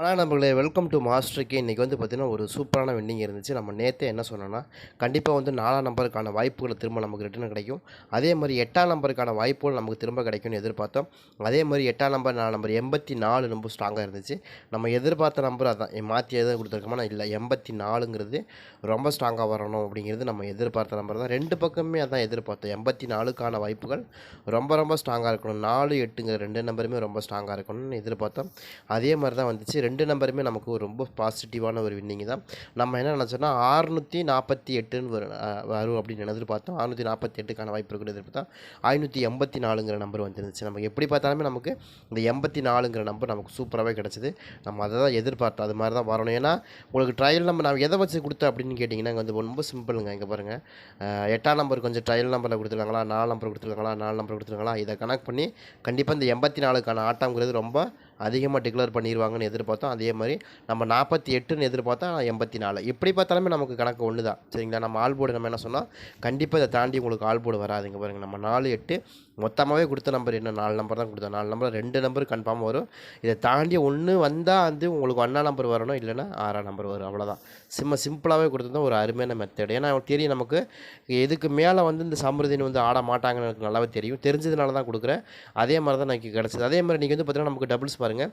ஆனால் நம்மளே welcome to மாஸ்டருக்கு இன்றைக்கி வந்து பார்த்திங்கன்னா ஒரு சூப்பரான வெண்டிங் இருந்துச்சு. நம்ம நேற்றே என்ன சொன்னோன்னா கண்டிப்பாக வந்து நாலாம் நம்பருக்கான வாய்ப்புகளை திரும்ப நமக்கு ரிட்டர்ன் கிடைக்கும். அதே மாதிரி எட்டாம் நம்பருக்கான வாய்ப்புகள் நமக்கு திரும்ப கிடைக்கும்னு எதிர்பார்த்தோம். அதே மாதிரி எட்டாம் நம்பர் நாலு நம்பர் எண்பத்தி நாலு ரொம்ப ஸ்ட்ராங்காக இருந்துச்சு. நம்ம எதிர்பார்த்த நம்பர் அதான். மாற்றி எதாவது கொடுத்துருக்கோமா? இல்லை எண்பத்தி நாலுங்கிறது ரொம்ப ஸ்ட்ராங்காக வரணும் அப்படிங்கிறது நம்ம எதிர்பார்த்த நம்பர் தான். ரெண்டு பக்கமே அதான் எதிர்பார்த்தோம். எண்பத்தி நாலுக்கான வாய்ப்புகள் ரொம்ப ரொம்ப ஸ்ட்ராங்காக இருக்கணும். நாலு எட்டுங்கிற ரெண்டு நம்பருமே ரொம்ப ஸ்ட்ராங்காக இருக்கணும்னு எதிர்பார்த்தோம். அதே மாதிரி தான் வந்துச்சு. ரெண்டு நம்பருமே நமக்கு ஒரு ரொம்ப பாசிட்டிவான ஒரு வின்னிங் தான். நம்ம என்ன நினச்சோன்னா ஆறுநூற்றி நாற்பத்தி எட்டுன்னு வரும் வரும் அப்படின்னு எதிர்பார்த்தோம் ஆறுநூற்றி நாற்பத்தி எட்டுக்கான வாய்ப்பு இருக்குன்னு எதிர்பார்த்தோம் ஐநூற்றி எண்பத்தி நாலுங்கிற நம்பர் வந்துருந்துச்சு. நமக்கு எப்படி பார்த்தாலுமே நமக்கு இந்த எண்பத்தி நாலுங்கிற நம்பர் நமக்கு சூப்பராகவே கிடச்சிது. நம்ம அதை தான் எதிர்பார்த்தோம். அது மாதிரி தான் வரணும். ஏன்னா உங்களுக்கு ட்ரையல் நம்பர் நான் எதை வச்சு கொடுத்தேன் அப்படின்னு கேட்டிங்கன்னா இங்கே வந்து ரொம்ப சிம்பிளுங்க இங்கே பாருங்கள் எட்டாம் நம்பர் கொஞ்சம் ட்ரையல் நம்பரில் கொடுத்துருக்காங்களா? நாலு நம்பர் கொடுத்துருக்காங்களா? நாலு நம்பர் கொடுத்துருக்காங்களா? இதை கனெக்ட் பண்ணி கண்டிப்பாக இந்த எண்பத்தி நாலுக்கான ஆட்டம்ங்கிறது ரொம்ப அதிகமாக டிக்ளேர் பண்ணிடுவாங்கன்னு எதிர்பார்த்தோம். அதே மாதிரி நம்ம நாற்பத்தி எட்டுன்னு எதிர்பார்த்தா எண்பத்தி நாலு. எப்படி பார்த்தாலுமே நமக்கு கணக்கு ஒன்று தான் சரிங்களா? நம்ம ஆல் போர்டு நம்ம என்ன சொன்னால் கண்டிப்பாக இதை தாண்டி உங்களுக்கு ஆல் போர்டு வராதுங்க பாருங்கள் நம்ம நாலு எட்டு மொத்தமாகவே கொடுத்த நம்பர் என்ன? நாலு நம்பர் தான் கொடுத்தோம். நாலு நம்பர் ரெண்டு நம்பர் கன்ஃபார்ம் வரும். இதை தாண்டி ஒன்று வந்தால் வந்து உங்களுக்கு ஒன்றா நம்பர் வரணும். இல்லைன்னா ஆறாம் நம்பர் வரும். அவ்வளோதான் சிம்ம சிம்பிளாகவே கொடுத்தது ஒரு அருமையான மெத்தட் ஏன்னா தெரியும் நமக்கு எதுக்கு மேலே வந்து இந்த சமிருதின்னு வந்து ஆட மாட்டாங்கன்னு எனக்கு நல்லாவே தெரியும். தெரிஞ்சதுனால தான் கொடுக்குறேன். அதே மாதிரி தான் எனக்கு கிடச்சிது. அதே மாதிரி நீங்கள் வந்து பார்த்தீங்கன்னா நமக்கு டபுள்ஸ் பாருங்கள்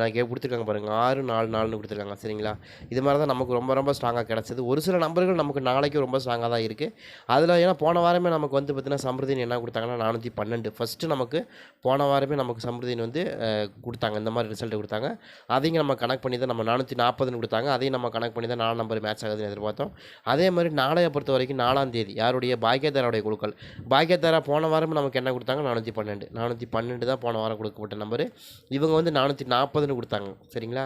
நான் கே கொடுத்துருக்காங்க பாருங்கள் ஆறு நாலு நாலுன்னு கொடுத்துருக்காங்க. சரிங்களா? இது மாதிரி தான் நமக்கு ரொம்ப ரொம்ப ஸ்ட்ராங்காக கிடச்சிது. ஒரு சில நம்பர்கள் நமக்கு நாளைக்கு ரொம்ப ஸ்ட்ராங்காக தான் இருக்குது அதில் ஏன்னா போன வாரமே நமக்கு வந்து பார்த்திங்கன்னா சமிருதின் என்ன கொடுத்தாங்கன்னா நானூற்றி பன்னெண்டு. ஃபஸ்ட்டு நமக்கு போன வாரமே நமக்கு சமிருதின் வந்து கொடுத்தாங்க. இந்த மாதிரி ரிசல்ட் கொடுத்தாங்க. அதையும் நம்ம கனெக்ட் பண்ணி தான் நம்ம நானூற்றி நாற்பதுன்னு கொடுத்தாங்க. அதையும் நம்ம கனெக்ட் பண்ணி தான் நாலு நம்பர் மேட்ச் ஆகுதுன்னு எதிர்பார்த்தோம். அதே மாதிரி நாளைய பொறுத்த வரைக்கும் நாலாம் தேதி யாருடைய? பாக்கியதாரோடைய குழுக்கள். பாக்கியதாரா போன வாரம் நமக்கு என்ன கொடுத்தாங்க? நானூற்றி பன்னெண்டு. நானூற்றி பன்னெண்டு தான் போன வாரம் கொடுக்கப்பட்ட நம்பரு இவங்க வந்து நானூற்றி நாற்பதுன்னு கொடுத்தாங்க. சரிங்களா?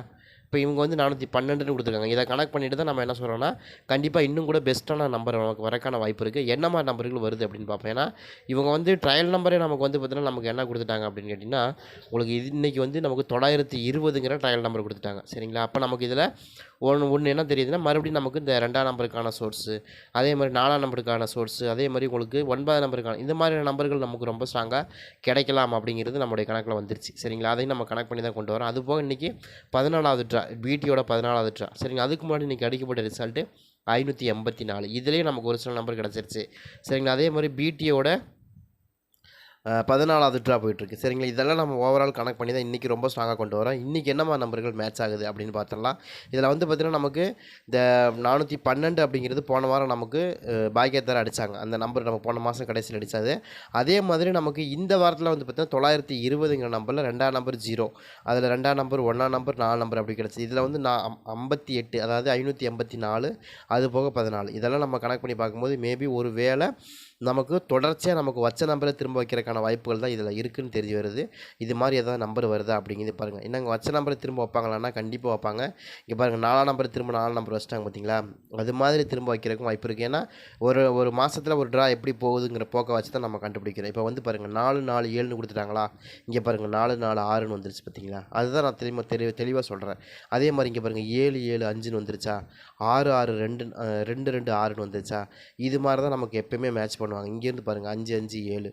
இப்போ இவங்க வந்து நானூற்றி பன்னெண்டுன்னு கொடுத்துருக்காங்க. இதை கனெக்ட் பண்ணிட்டு தான் நம்ம என்ன சொல்கிறோம்னா கண்டிப்பாக இன்னும் கூட பெஸ்ட்டான நம்பர் நமக்கு வரக்கான வாய்ப்பு இருக்குது என்ன மாதிரி நம்பர்கள் வருது அப்படின்னு பார்ப்போம். ஏன்னா இவங்க வந்து ட்ரையல் நம்பரே நமக்கு வந்து பார்த்தீங்கன்னா நமக்கு என்ன கொடுத்துட்டாங்க அப்படின்னு கேட்டிங்கன்னா உங்களுக்கு இது இன்றைக்கி வந்து நமக்கு தொள்ளாயிரத்தி இருபதுங்கிற ட்ரையல் நம்பர் கொடுத்துட்டாங்க. சரிங்களா? அப்போ நமக்கு இதில் ஒன்று ஒன்று என்ன தெரியுதுன்னா மறுபடியும் நமக்கு இந்த ரெண்டாம் நம்பருக்கான சோர்ஸு அதே மாதிரி நாலாம் நம்பருக்கான சோர்ஸு அதே மாதிரி உங்களுக்கு ஒன்பதாம் நம்பருக்கான இந்த மாதிரியான நம்பர்கள் நமக்கு ரொம்ப ஸ்ட்ராங்காக கிடைக்கலாம் அப்படிங்கிறது நம்முடைய கணக்கில் வந்துருச்சு. சரிங்களா? அதையும் நம்ம கனெக்ட் பண்ணி தான் கொண்டு வரோம். அது போக இன்றைக்கி பதினாலாவது ட்ரா பிடியோட பதினாலாவது ட்ரா சரிங்க அதுக்கு முன்னாடி இன்றைக்கி அடிக்கப்பட்ட ரிசல்ட்டு ஐநூற்றி எண்பத்தி நாலு. இதுலேயும் நமக்கு ஒரு சில நம்பர் கிடச்சிருச்சு. சரிங்களா அதே மாதிரி பிடியோட பதினாலாவது ட்ரா போயிட்டுருக்கு. சரிங்களா? இதெல்லாம் நம்ம ஓவரால் கனெக்ட் பண்ணி தான் இன்றைக்கி ரொம்ப ஸ்ட்ராங்காக கொண்டு வரோம். இன்றைக்கி என்னமா நம்பர்கள் மேட்ச் ஆகுது அப்படின்னு பார்த்தரலாம் இதில் வந்து பார்த்திங்கன்னா நமக்கு இந்த நானூற்றி பன்னெண்டு அப்படிங்கிறது போன வாரம் நமக்கு பாக்கியத்தார் அடித்தாங்க அந்த நம்பர் நம்ம போன மாதம் கடைசியில் அடித்தாது அதே மாதிரி நமக்கு இந்த வாரத்தில் வந்து பார்த்திங்கன்னா தொள்ளாயிரத்தி இருபதுங்கிற நம்பரில் ரெண்டாம் நம்பர் ஜீரோ அதில் ரெண்டாம் நம்பர் ஒன்றாம் நம்பர் நாலு நம்பர் அப்படி கிடச்சி இதில் வந்து நான் ஐம்பத்தி எட்டு அதாவது ஐநூற்றி எண்பத்தி நாலு அது போக பதினாலு. இதெல்லாம் நம்ம கனெக்ட் பண்ணி பார்க்கும்போது மேபி ஒரு வேளை நமக்கு தொடர்ச்சியாக நமக்கு வச்ச நம்பரை திரும்ப வைக்கிறதுக்கான வாய்ப்புகள் தான் இதில் இருக்குன்னு தெரிஞ்சு வருது. இது மாதிரி ஏதாவது நம்பர் வருதா அப்படிங்கிறது பாருங்கள் என்னங்க வச்ச நம்பரை திரும்ப வைப்பாங்களான்னா கண்டிப்பாக வைப்பாங்க. இங்கே பாருங்கள் நாலாம் நம்பர் திரும்ப நாலு நம்பர் வச்சிட்டாங்க பார்த்தீங்களா அது மாதிரி திரும்ப வைக்கிறதுக்கும் வாய்ப்பு இருக்குது ஏன்னா ஒரு ஒரு மாதத்தில் ஒரு ட்ரா எப்படி போகுதுங்கிற போக்கை வச்சு தான் நம்ம கண்டுபிடிக்கிறோம். இப்போ வந்து பாருங்கள் நாலு நாலு ஏழுன்னு கொடுத்துட்டாங்களா? இங்கே பாருங்கள் நாலு நாலு ஆறுன்னு வந்துருச்சு பார்த்தீங்களா அதுதான் நான் தெளிவாக தெளி தெளிவாக சொல்கிறேன் அதே மாதிரி இங்கே பாருங்கள் ஏழு ஏழு அஞ்சுன்னு வந்துருச்சா? ஆறு ஆறு ரெண்டு ரெண்டு ரெண்டு ஆறுன்னு வந்துருச்சா? இது மாதிரி தான் நமக்கு எப்பயுமே மேட்ச் பண்ணுவாங்க. இங்கேருந்து பாருங்கள் அஞ்சு அஞ்சு ஏழு.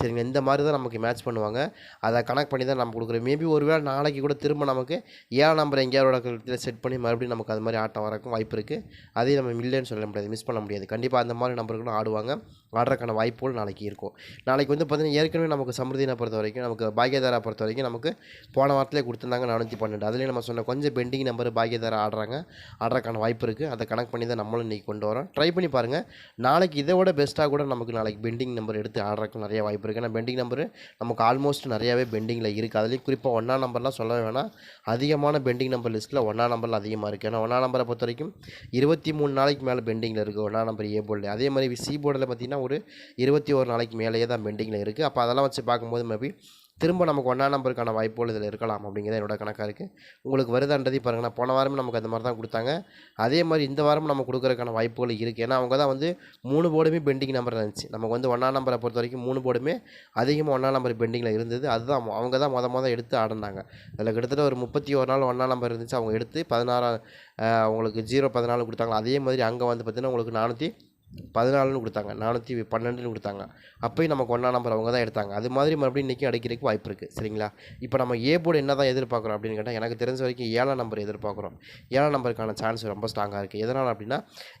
சரிங்க இந்த மாதிரி தான் நமக்கு மேட்ச் பண்ணுவாங்க. அதை கனெக்ட் பண்ணி தான் நம்ம கொடுக்குறோம். மேபி ஒருவேளை நாளைக்கு கூட திரும்ப நமக்கு ஏழாம் நம்பர் எங்கேயாவோட கழுத்தில் செட் பண்ணி மறுபடியும் நமக்கு அது மாதிரி ஆட்டம் வரக்கும் வாய்ப்பு இருக்குது அதையும் நம்ம இல்லைன்னு சொல்ல முடியாது. மிஸ் பண்ண முடியாது. கண்டிப்பாக அந்த மாதிரி நம்பர்களும் ஆடுவாங்க. ஆடுறதுக்கான வாய்ப்புகள் நாளைக்கு இருக்கும். நாளைக்கு வந்து பார்த்திங்கன்னா ஏற்கனவே நமக்கு சமிருதினை பொறுத்த வரைக்கும் நமக்கு பாக்கியதாரா பொறுத்த வரைக்கும் நமக்கு போன வாரத்திலே கொடுத்துருந்தாங்க நானூற்றி பன்னெண்டு. அதுலேயும் நம்ம சொன்ன கொஞ்சம் பெண்டிங் நம்பர் பாக்கியதாரா ஆடுறாங்க. ஆடுறதுக்கான வாய்ப்பு இருக்குது அதை கனெக்ட் பண்ணி தான் நம்மளும் இன்றைக்கி கொண்டு வரோம். ட்ரை பண்ணி பாருங்கள் நாளைக்கு இதை விட பெஸ்ட்டாக கூட நமக்கு நாளைக்கு பெண்டிங் நம்பர் எடுத்து ஆடுறதுக்கு நிறைய வாய்ப்பு இருக்குது ஏன்னா பெண்டிங் நம்பரு நமக்கு ஆல்மோஸ்ட் நிறையாவே பெண்டிங்கில் இருக்குது அதுலேயும் குறிப்பாக ஒன்றா நம்பர்லாம் சொல்ல வேணாம். அதிகமான பெண்டிங் நம்பர் லிஸ்ட்டில் ஒன்றா நம்பரில் அதிகமாக இருக்குது ஏன்னா ஒன்றா நம்பரை பொறுத்த வரைக்கும் இருபத்தி மூணு நாளைக்கு மேலே பெண்டிங்கில் இருக்குது ஒன்றா நம்பர் ஏ போர்டில் அதே மாதிரி சி போர்டில் பார்த்திங்கன்னா ஒரு இருபத்தி ஒரு நாளைக்கு மேலேயே தான் பெண்டிங்கில் இருக்குது அப்போ அதெல்லாம் வச்சு பார்க்கும்போது மேபி திரும்ப நமக்கு ஒன்றா நம்பருக்கான வாய்ப்புகள் இதில் இருக்கலாம் அப்படிங்கிறது என்னோட கணக்காக இருக்குது உங்களுக்கு வருதான்றதையும் பாருங்கள் போன வாரமும் நமக்கு அந்த மாதிரி தான் கொடுத்தாங்க. அதே மாதிரி இந்த வாரம் நம்ம கொடுக்குறதுக்கான வாய்ப்புகள் இருக்குது ஏன்னா அவங்க தான் வந்து மூணு போர்டுமே பெண்டிங் நம்பர் இருந்துச்சு. நமக்கு வந்து ஒன்றா நம்பரை பொறுத்த வரைக்கும் மூணு போர்டுமே அதிகமாக ஒன்றா நம்பர் பெண்டிங்கில் இருந்தது. அதுதான் அவங்க தான் மொதல் மொதல் எடுத்து ஆடினாங்க. அதில் கிட்டத்தட்ட ஒரு முப்பத்தி ஒரு நாள் ஒன்றா நம்பர் இருந்துச்சு. அவங்க எடுத்து பதினாறாம் அவங்களுக்கு ஜீரோ பதினாலு கொடுத்தாங்க. அதே மாதிரி அங்கே வந்து பார்த்திங்கன்னா உங்களுக்கு நானூற்றி பதினாலுன்னு கொடுத்தாங்க நானூற்றி பன்னெண்டுன்னு கொடுத்தாங்க. அப்போயும் நமக்கு ஒன்றா நம்பர் அவங்க தான் எடுத்தாங்க. அது மாதிரி மறுபடியும் இன்றைக்கி அடிக்கிறதுக்கு வாய்ப்பு இருக்குது சரிங்களா? இப்போ நம்ம ஏ போர்டு என்ன தான் எதிர்பார்க்குறோம் அப்படின்னு கேட்டால் எனக்கு தெரிஞ்ச வரைக்கும் ஏழாம் நம்பர் எதிர்பார்க்குறோம். ஏழாம் நம்பருக்கான சான்ஸ் ரொம்ப ஸ்ட்ராங்காக இருக்குது எதனால் அப்படின்னா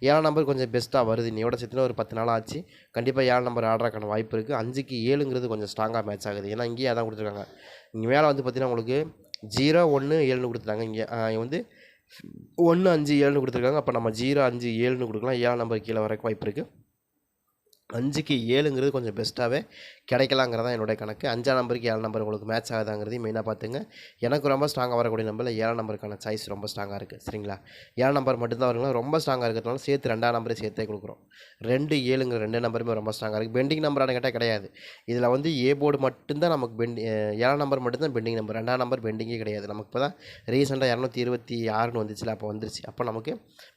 ஏழாம் நம்பர் கொஞ்சம் பெஸ்ட்டாக வருது. இன்னையோட சேர்த்துனா ஒரு பத்து நாள் ஆச்சு. கண்டிப்பாக ஏழாம் நம்பர் ஆடுறதுக்கான வாய்ப்பு இருக்குது அஞ்சுக்கு ஏழுங்கிறது கொஞ்சம் ஸ்ட்ராங்காக மேட்ச் ஆகுது. ஏன்னா இங்கேயே அதான் கொடுத்துருக்காங்க. இங்கே மேலே வந்து பார்த்திங்கன்னா உங்களுக்கு ஜீரோ ஒன்று ஏழுன்னு கொடுத்துட்டாங்க. இங்கே வந்து ஒன்று அஞ்சு ஏழுன்னு கொடுத்துருக்காங்க. அப்போ நம்ம ஜீரோ அஞ்சு ஏழுன்னு கொடுக்கலாம். ஏழாம் நம்பர் கீழே வரைக்கும் வாய்ப்பு இருக்குது அஞ்சுக்கு ஏழுங்கிறது கொஞ்சம் பெஸ்ட்டாகவே கிடைக்கலாங்கிறதான் என்னுடைய கணக்கு. அஞ்சாம் நம்பருக்கு ஏழு நம்பர் உங்களுக்கு மேட்ச் ஆகுதாங்கிறதையும் மெயினாக பார்த்துங்க. எனக்கு ரொம்ப ஸ்ட்ராங்காக வரக்கூடிய நம்பரில் ஏழாம் நம்பருக்கான சாய்ஸ் ரொம்ப ஸ்ட்ராங்காக இருக்குது சரிங்களா? ஏழாம் நம்பர் மட்டும்தான் வருங்களா? ரொம்ப ஸ்ட்ராங்காக இருக்கிறதுனால சேர்த்து ரெண்டாம் நம்பரே சேர்த்தே கொடுக்குறோம். ரெண்டு ஏழுங்கிற ரெண்டு நம்பருமே ரொம்ப ஸ்ட்ராங்காக இருக்குது பெண்டிங் நம்பரான கேட்டால் கிடையாது. இதில் வந்து ஏ போர்டு மட்டும்தான் நமக்கு பெண்டி ஏழாம் நம்பர் மட்டும்தான் பெண்டிங் நம்பர் ரெண்டாம் நம்பர் பெண்டிங்கே கிடையாது. நமக்கு இப்போ தான் ரீசெண்டாக இரநூத்தி இருபத்தி ஆறுன்னு வந்துச்சுல அப்போ வந்துருச்சு. அப்போ நமக்கு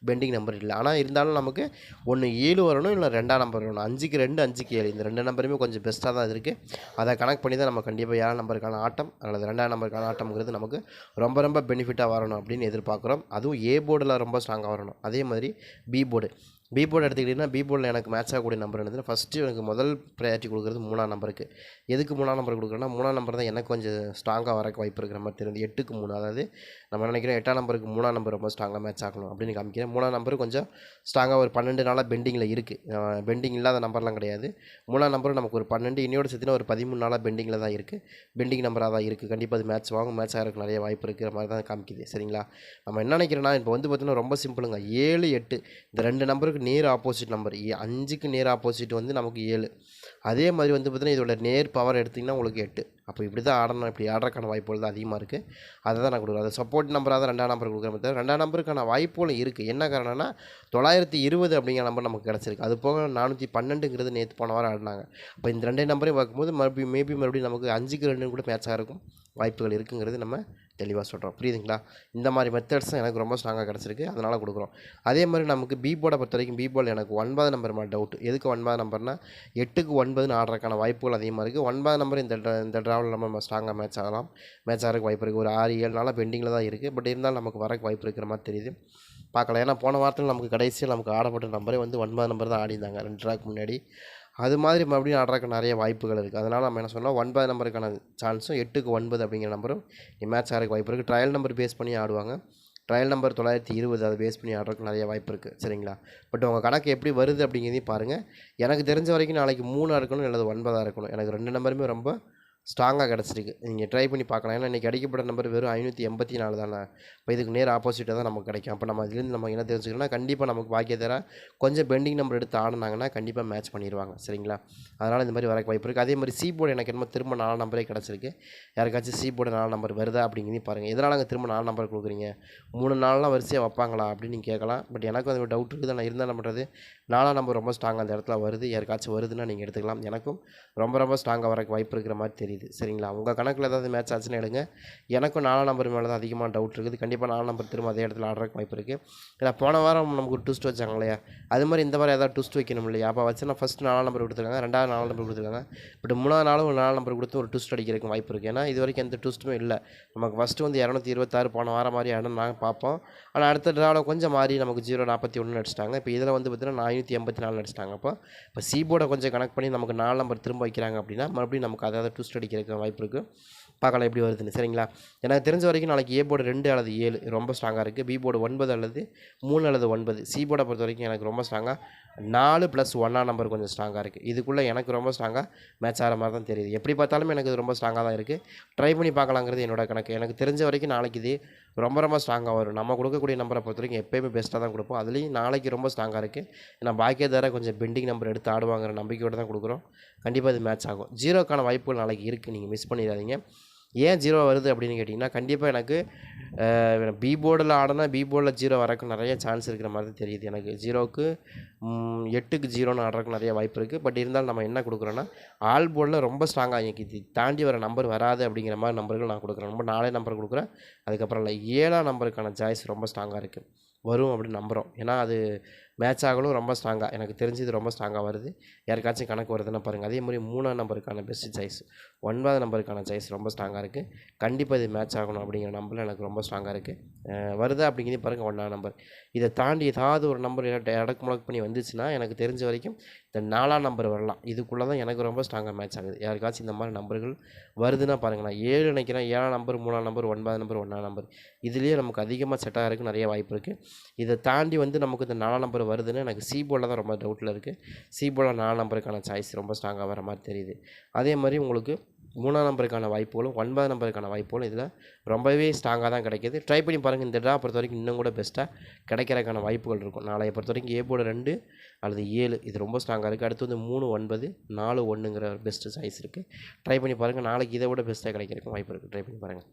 பெண்டிங் நம்பர் இல்லை. ஆனால் இருந்தாலும் நமக்கு ஒன்று ஏழு வரணும் இல்லை ரெண்டாம் நம்பர் வரணும். அஞ்சு அஞ்சுக்கு ரெண்டு அஞ்சுக்கு ஏழு. இந்த ரெண்டு நம்பருமே கொஞ்சம் பெஸ்ட்டாக தான் இருக்குது அதை கனெக்ட் பண்ணி தான் நம்ம கண்டிப்பாக ஏழாம் நம்பருக்கான ஆட்டம் அல்லது ரெண்டாம் நம்பருக்கான ஆட்டம்ங்கிறது நமக்கு ரொம்ப ரொம்ப பெனிஃபிட்டாக வரணும் அப்படின்னு எதிர்பார்க்குறோம். அதுவும் ஏ போர்டில் ரொம்ப ஸ்ட்ராங்காக வரணும். அதே மாதிரி பி போர்டு பி போர்டு எடுத்துக்கிட்டிங்கன்னா பி போர்டில் எனக்கு மேட்ச் ஆகக்கூடிய நம்பர் என்னதுன்னா ஃபஸ்ட்டு எனக்கு முதல் ப்ரையாரிட்டி கொடுக்குறது மூணாம் நம்பருக்கு எதுக்கு மூணாம் நம்பர் கொடுக்குறேன்னா மூணாம் நம்பர் தான் எனக்கு கொஞ்சம் ஸ்ட்ராங்காக வரக்கு வாய்ப்பு இருக்கிற மாதிரி தெரியுது. எட்டுக்கு மூணு. அதாவது நம்ம நினைக்கிறோம் எட்டாம் நம்பருக்கு மூணாம் நம்பர் ரொம்ப ஸ்ட்ராங்காக மேட்ச் ஆகணும் அப்படின்னு காமிக்கிறேன். மூணாம் நம்பர் கொஞ்சம் ஸ்ட்ராங்காக ஒரு பன்னெண்டு நாளாக பெண்டிங்கில் இருக்குது பெண்டிங் இல்லாத நம்பர்லாம் கிடையாது. மூணாம் நம்பரும் நமக்கு ஒரு பன்னெண்டு இன்னையோட சேர்த்துனா ஒரு பதிமூணு நாளாக பெண்டிங்கில் தான் இருக்குது பெண்டிங் நம்பராக தான் இருக்குது கண்டிப்பாக அது மேட்ச் வாங்கும் மேட்ச் ஆகிறதுக்கு நிறைய வாய்ப்பு இருக்கிற மாதிரி தான் காமிக்குது. சரிங்களா? நம்ம என்ன நினைக்கிறோன்னா இப்போ வந்து பார்த்திங்கன்னா ரொம்ப சிம்பிளுங்க ஏழு எட்டு. இந்த ரெண்டு நம்பருக்கு நேர் ஆப்போசிட் நம்பர் அஞ்சுக்கு நேர் ஆப்போசிட் வந்து நமக்கு ஏழு. அதே மாதிரி வந்து பார்த்திங்கன்னா இதோட நேர் பவர் எடுத்திங்கன்னா உங்களுக்கு எட்டு. அப்போ இப்படி தான் ஆடணும். இப்படி ஆடுறதுக்கான வாய்ப்புகள் தான் அதிகமாக இருக்குது அதை தான் நான் கொடுக்குறேன். அது சப்போர்ட் நம்பராக தான் ரெண்டாம் நம்பர் கொடுக்குறேன் தவிர ரெண்டாம் நம்பருக்கான வாய்ப்புகளும் இருக்குது என்ன காரணம்னா தொள்ளாயிரத்தி இருபது அப்படிங்கிற நம்பர் நமக்கு கிடச்சிருக்கு. அது போக நானூற்றி பன்னெண்டுங்கிறது நேற்று போன வாரம் ஆடினாங்க. அப்போ இந்த ரெண்டே நம்பரையும் பார்க்கும்போது மறுபடியும் மேபி மறுபடியும் நமக்கு அஞ்சுக்கு ரெண்டு கூட மேட்சாக இருக்கும் வாய்ப்புகள் இருக்குங்கிறது நம்ம தெளிவாக சொல்கிறோம் புரியுதுங்களா? இந்த மாதிரி மெத்தட்ஸ் எனக்கு ரொம்ப ஸ்ட்ராங்காக கிடச்சிருக்கு. அதனால் கொடுக்குறோம். அதே மாதிரி நமக்கு பி போர்டை பொறுத்த வரைக்கும் பி போர்டில் எனக்கு ஒன்பது நம்பர் மாதிரி டவுட் எதுக்கு ஒன்பது நம்பர்னா எட்டுக்கு ஒன்பதுன்னு ஆடுறதுக்கான வாய்ப்புகள் அதிகமாக இருக்குது ஒன்பது நம்பர் இந்த இந்த ட்ராவலில் நம்ம ஸ்ட்ராங்காக மேட்ச் ஆகலாம். மேட்ச் ஆகிறதுக்கு வாய்ப்பு இருக்குது ஒரு ஆறு ஏழு நாளாக பெண்டிங்கில் தான் இருக்குது பட் இருந்தாலும் நமக்கு வரக்கு வாய்ப்பு இருக்கிற மாதிரி தெரியுது. பார்க்கலாம். ஏன்னா போன வாரத்தில் நமக்கு கடைசியில் நமக்கு ஆடப்பட்ட நம்பரே வந்து ஒன்பது நம்பர் தான் ஆடிருந்தாங்க ரெண்டு ட்ராக் முன்னாடி. அது மாதிரி மறுபடியும் ஆடுறதுக்கு நிறைய வாய்ப்புகள் இருக்குது. அதனால் நம்ம என்ன சொன்னால் ஒன்பது நம்பருக்கான சான்ஸும் எட்டுக்கு ஒன்பது அப்படிங்கிற நம்பரும் மேட்ச் ஆகிறதுக்கு வாய்ப்பு இருக்குது. ட்ரையல் நம்பர் பேஸ் பண்ணி ஆடுவாங்க. ட்ரையல் நம்பர் தொள்ளாயிரத்தி இருபது அதை பேஸ் பண்ணி ஆடுறதுக்கு நிறைய வாய்ப்பு இருக்குது. சரிங்களா? பட் உங்கள் கணக்கு எப்படி வருது அப்படிங்கிறதையும் பாருங்கள் எனக்கு தெரிஞ்ச வரைக்கும் நாளைக்கு மூணாக இருக்கணும் அல்லது ஒன்பதாக இருக்கணும். எனக்கு ரெண்டு நம்பருமே ரொம்ப ஸ்ட்ராங்காக கிடச்சிருக்கு. நீங்கள் ட்ரை பண்ணி பார்க்கலாம். ஏன்னா இன்றைக்கி அடிக்கப்பட்ட நம்பர் வெறும் ஐநூற்றி எண்பத்தி நாலு தானே? இப்போ இதுக்கு நேர் ஆப்போசிட்டாக தான் நமக்கு கிடைக்கும். அப்போ நம்ம இதுலேருந்து நம்ம என்ன தெரிஞ்சுக்கணும்னா கண்டிப்பாக நமக்கு பாக்கிய தர கொஞ்சம் பெண்டிங் நம்பர் எடுத்து ஆடினாங்கன்னா கண்டிப்பாக மேட்ச் பண்ணிடுவாங்க சரிங்களா? அதனால் இந்த மாதிரி வரக்கு வாய்ப்பு இருக்குது அதே மாதிரி சி போர்டு எனக்கு என்னமோ திரும்ப நாலு நம்பரே கிடச்சிருக்கு. யாருக்காச்சும் சி போர்டு நாலு நம்பர் வருதா அப்படிங்கிறதையும் பாருங்கள் எதனால் அங்கே திரும்ப நாலு நம்பர் கொடுக்குறீங்க? மூணு நாள்லாம் வரிசையாக வைப்பாங்களா அப்படின்னு நீங்கள் கேட்கலாம். பட் எனக்கு அது டவுட் இருக்குது? நான் இருந்தால் என்ன பண்ணுறது நாலாம் நம்பர் ரொம்ப ஸ்ட்ராங்காக அந்த இடத்துல வருது. யாருக்காச்சும் வருதுன்னா நீங்கள் எடுத்துக்கலாம். எனக்கும் ரொம்ப ரொம்ப ஸ்ட்ராங்காக வரக்கு வாய்ப்பு இருக்கிற மாதிரி தெரியுது. சரிங்களா? உங்கள் கணக்கில் ஏதாவது மேட்ச் ஆச்சுன்னு எடுங்க. எனக்கும் நாலாம் நம்பர் மேலே தான் அதிகமாக டவுட் இருக்குது. கண்டிப்பாக நாலாம் நம்பர் திரும்ப அதே இடத்துல ஆடுறதுக்கு வாய்ப்பு இருக்குது ஏன்னா போன வாரம் நமக்கு ஒரு ட்விஸ்ட் வச்சாங்க இல்லையா? அது மாதிரி இந்த வாரம் ஏதாவது ட்விஸ்ட் வைக்கணும் இல்லையா? அப்போ வச்சு நான் ஃபஸ்ட் நாலாம் நம்பர் கொடுத்துருக்காங்க ரெண்டாவது நாலு நம்பர் கொடுத்துருக்காங்க. பட் மூணாவது நாளும் ஒரு நாலு நம்பர் கொடுத்து ஒரு ட்விஸ்ட் அடிக்கிறதுக்கு வாய்ப்பு இருக்குது ஏன்னா இது வரைக்கும் எந்த ட்விஸ்ட்டுமே இல்லை. நமக்கு ஃபஸ்ட்டு வந்து இரநூத்தி இருபத்தாறு போன வாரம் மாதிரி இடம் நாங்கள் பார்ப்போம். ஆனால் அடுத்த டிராவில் கொஞ்சம் மாறி நமக்கு ஜீரோ நாற்பத்தி ஒன்று நடிச்சிட்டாங்க. இப்போ இதில் வந்து பார்த்தீங்கன்னா நானூற்றி எண்பத்தி நாலு நடிச்சிட்டாங்க. அப்போ இப்போ சி போர்டை கொஞ்சம் கனெக்ட் பண்ணி நமக்கு நாலு நம்பர் திரும்ப வைக்கிறாங்க அப்படின்னா மறுபடியும் நமக்கு அதாவது ட்விஸ்ட் அடிக்கிறதுக்கு வாய்ப்பு இருக்குது பார்க்கலாம் எப்படி வருதுன்னு சரிங்களா? எனக்கு தெரிஞ்ச வரைக்கும் நாளைக்கு ஏ போர்டு ரெண்டு அல்லது ஏழு ரொம்ப ஸ்ட்ராங்காக இருக்குது பி போர்டு ஒன்பது அல்லது மூணு அல்லது ஒன்பது. சி போர்டை பொறுத்த வரைக்கும் எனக்கு ரொம்ப ஸ்ட்ராங்காக நாலு ப்ளஸ் ஒன்றா நம்பர் கொஞ்சம் ஸ்ட்ராங்காக இருக்குது இதுக்குள்ளே எனக்கு ரொம்ப ஸ்ட்ராங்காக மேட்ச் ஆகிற மாதிரி தான் தெரியுது. எப்படி பார்த்தாலும் எனக்கு இது ரொம்ப ஸ்ட்ராங்காக தான் இருக்குது ட்ரை பண்ணி பார்க்கலாங்கிறது என்னோட கணக்கு. எனக்கு தெரிஞ்ச வரைக்கும் நாளைக்கு இது ரொம்ப ரொம்ப ஸ்ட்ராங்காக வரும். நம்ம கொடுக்கக்கூடிய நம்பரை பொறுத்த வரைக்கும் எப்போயுமே பெஸ்ட்டாக தான் கொடுப்போம். அதுலேயும் நாளைக்கு ரொம்ப ஸ்ட்ராங்காக இருக்குது நான் பாக்கியதார கொஞ்சம் பெண்டிங் நம்பர் எடுத்து ஆடுவாங்கிற நம்பிக்கையோடு தான் கொடுக்குறோம். கண்டிப்பாக இது மேட்ச் ஆகும். ஜீரோக்கான வாய்ப்புகள் நாளைக்கு இருக்குது நீங்கள் மிஸ் பண்ணிடாதீங்க. ஏன் ஜீரோ வருது அப்படின்னு கேட்டிங்கன்னா கண்டிப்பாக எனக்கு பி போர்டில் ஆடினா பி போர்டில் ஜீரோ வரக்கு நிறைய சான்ஸ் இருக்கிற மாதிரி தான் தெரியுது. எனக்கு ஜீரோவுக்கு எட்டுக்கு ஜீரோன்னு ஆடுறதுக்கு நிறைய வாய்ப்பு இருக்குது பட் இருந்தாலும் நம்ம என்ன கொடுக்குறோன்னா ஆல் போர்டில் ரொம்ப ஸ்ட்ராங்காக எனக்கு தாண்டி வர நம்பர் வராது அப்படிங்கிற மாதிரி நம்பர்கள் நான் கொடுக்குறேன். ரொம்ப நாலே நம்பர் கொடுக்குறேன். அதுக்கப்புறம் இல்லை ஏழாம் நம்பருக்கான சாய்ஸ் ரொம்ப ஸ்ட்ராங்காக இருக்குது வரும் அப்படின்னு நம்புகிறோம் ஏன்னா அது மேட்ச் ஆகலும் ரொம்ப ஸ்ட்ராங்காக எனக்கு தெரிஞ்சு இது ரொம்ப ஸ்ட்ராங்காக வருது. யாருக்காச்சும் கணக்கு வருதுன்னா பாருங்கள் அதே மாதிரி மூணாம் நம்பருக்கான பெஸ்ட் சாய்ஸ் ஒன்பதாம் நம்பருக்கான சாய்ஸ் ரொம்ப ஸ்ட்ராங்காக இருக்குது கண்டிப்பாக இது மேட்ச் ஆகணும் அப்படிங்கிற நம்பரில் எனக்கு ரொம்ப ஸ்ட்ராங்காக இருக்குது வருதா அப்படிங்கிறது பாருங்கள் ஒன்றாம் நம்பர் இதை தாண்டி ஏதாவது ஒரு நம்பர் இடக்கு முழக்கு பண்ணி வந்துச்சுன்னா எனக்கு தெரிஞ்ச வரைக்கும் இந்த நாலாம் நம்பர் வரலாம். இதுக்குள்ளே தான் எனக்கு ரொம்ப ஸ்ட்ராங்காக மேட்ச் ஆகுது. யாருக்காச்சும் இந்த மாதிரி நம்பர்கள் வருதுன்னா பாருங்கள் நான் ஏழு நினைக்கிறேன். ஏழாம் நம்பர் மூணாம் நம்பர் ஒன்பதாம் நம்பர் ஒன்றாம் நம்பர் இதுலேயே நமக்கு அதிகமாக செட் ஆகிறதுக்கு நிறைய வாய்ப்பு இருக்குது இதை தாண்டி வந்து நமக்கு இந்த நாலாம் நம்பர் வருதுன்னு எனக்கு சி போர்டில் தான் ரொம்ப டவுட்டில் இருக்குது சி போர்டில் நாலாம் நம்பருக்கான சாய்ஸ் ரொம்ப ஸ்ட்ராங்காக வர மாதிரி தெரியுது. அதே மாதிரி உங்களுக்கு மூணாம் நம்பருக்கான வாய்ப்புகளும் ஒன்பதாம் நம்பருக்கான வாய்ப்புகளும் இதில் ரொம்பவே ஸ்ட்ராங்காக தான் கிடைக்கிது. ட்ரை பண்ணி பாருங்கள் இந்த ட்ரா பொறுத்த வரைக்கும் இன்னும் கூட பெஸ்ட்டாக கிடைக்கிறதுக்கான வாய்ப்புகள் இருக்கும். நாளைய பொறுத்த வரைக்கும் ஏ போர்டு ரெண்டு அல்லது ஏழு இது ரொம்ப ஸ்ட்ராங்காக இருக்குது அடுத்து வந்து மூணு ஒன்பது நாலு ஒன்றுங்கிற பெஸ்ட்டு சைஸ் இருக்குது ட்ரை பண்ணி பாருங்கள் நாளைக்கு இதை விட பெஸ்ட்டாக கிடைக்கிறதுக்கு வாய்ப்பு இருக்குது ட்ரை பண்ணி பாருங்கள்